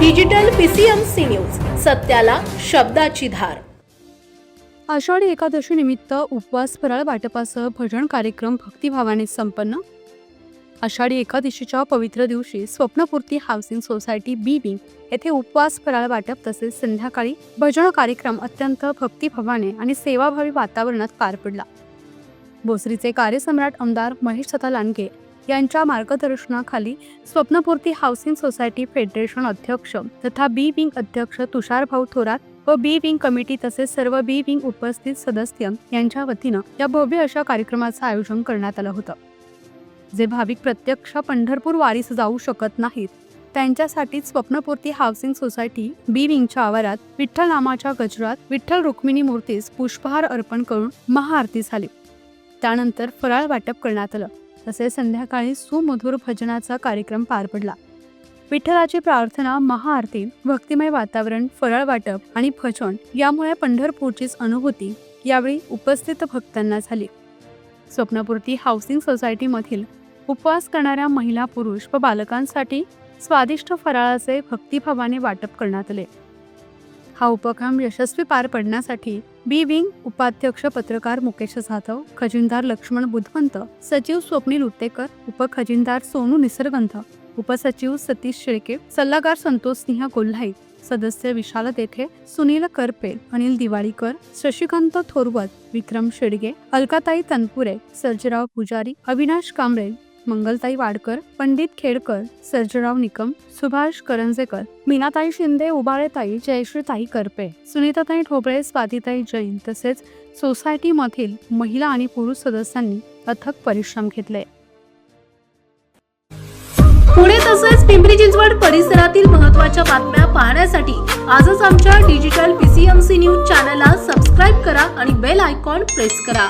Digital PCMC news सत्याला शब्दाची धार. आषाढी एकादशी निमित्त उपवास फराळ वाटपासह भजन कार्यक्रम भक्तिभावाने संपन्न. आषाढी एकादशीच्या पवित्र दिवशी Swapnapurti housing society B wing येथे उपवास फराळ वाटप तसेच संध्याकाळी भजन कार्यक्रम अत्यंत भक्तिभावाने आणि सेवाभावी वातावरणात पार पडला. भोसरीचे कार्यसम्राट आमदार महेश सता लांडगे यांच्या मार्गदर्शनाखाली स्वप्नपूर्ती हाऊसिंग सोसायटी फेडरेशन अध्यक्ष तथा बी विंग अध्यक्ष तुषार भाऊ थोरात व बी विंग कमिटी तसेच सर्व बी विंग उपस्थित सदस्य यांच्या वतीनं या भव्य अशा कार्यक्रमाचं आयोजन करण्यात आलं होतं. जे भाविक प्रत्यक्ष पंढरपूर वारीस जाऊ शकत नाहीत त्यांच्यासाठी स्वप्नपूर्ती हाऊसिंग सोसायटी बी विंगच्या आवारात विठ्ठल नामाच्या गजरात विठ्ठल रुक्मिणी मूर्तीस पुष्पहार अर्पण करून महाआरती झाली. त्यानंतर फराळ वाटप करण्यात आलं. तसेच संध्याकाळी सुमधुर भजनाचा कार्यक्रम पार पडला. विठ्ठलाची प्रार्थना महाआरती भक्तिमय वातावरण फराळ वाटप आणि भजन यामुळे पंढरपूरचीच अनुभूती यावेळी उपस्थित भक्तांना झाली. स्वप्नपूर्ती हाऊसिंग सोसायटीमधील उपवास करणाऱ्या महिला पुरुष व बालकांसाठी स्वादिष्ट फराळाचे भक्तिभावाने वाटप करण्यात आले. हा उपक्रम यशस्वी पार पडण्यासाठी बी विंग उपाध्यक्ष पत्रकार मुकेश जाधव खजिनदार लक्ष्मण बुधवंत सचिव स्वप्नील उत्तेकर उपखजिनदार सोनू निसर्गंध उपसचिव सतीश शेळके सल्लागार संतोष सिंह कोल्हाई सदस्य विशाल देठे सुनील करपे अनिल दिवाळीकर शशिकांत थोरवत विक्रम शेडगे अलकाताई तनपुरे सर्जराव पुजारी अविनाश कांबळे मंगलताई वाडकर पंडित खेडकर सर्जराव निकम सुभाष करंजेकर मीनाताई शिंदे उबाळेताई जयश्रीताई करपे सुनीताताई ठोबळे स्वातीताई जैन तसेच सोसायटीमधील महिला आणि पुरुष सदस्यांनी अथक परिश्रम घेतले. पुणे तसेच पिंपरी चिंचवड परिसरातील महत्त्वाच्या बातम्या पाहण्यासाठी आजच आमच्या डिजिटल पीसीएमसी न्यूज चॅनलला सबस्क्राईब करा आणि बेल आयकॉन प्रेस करा.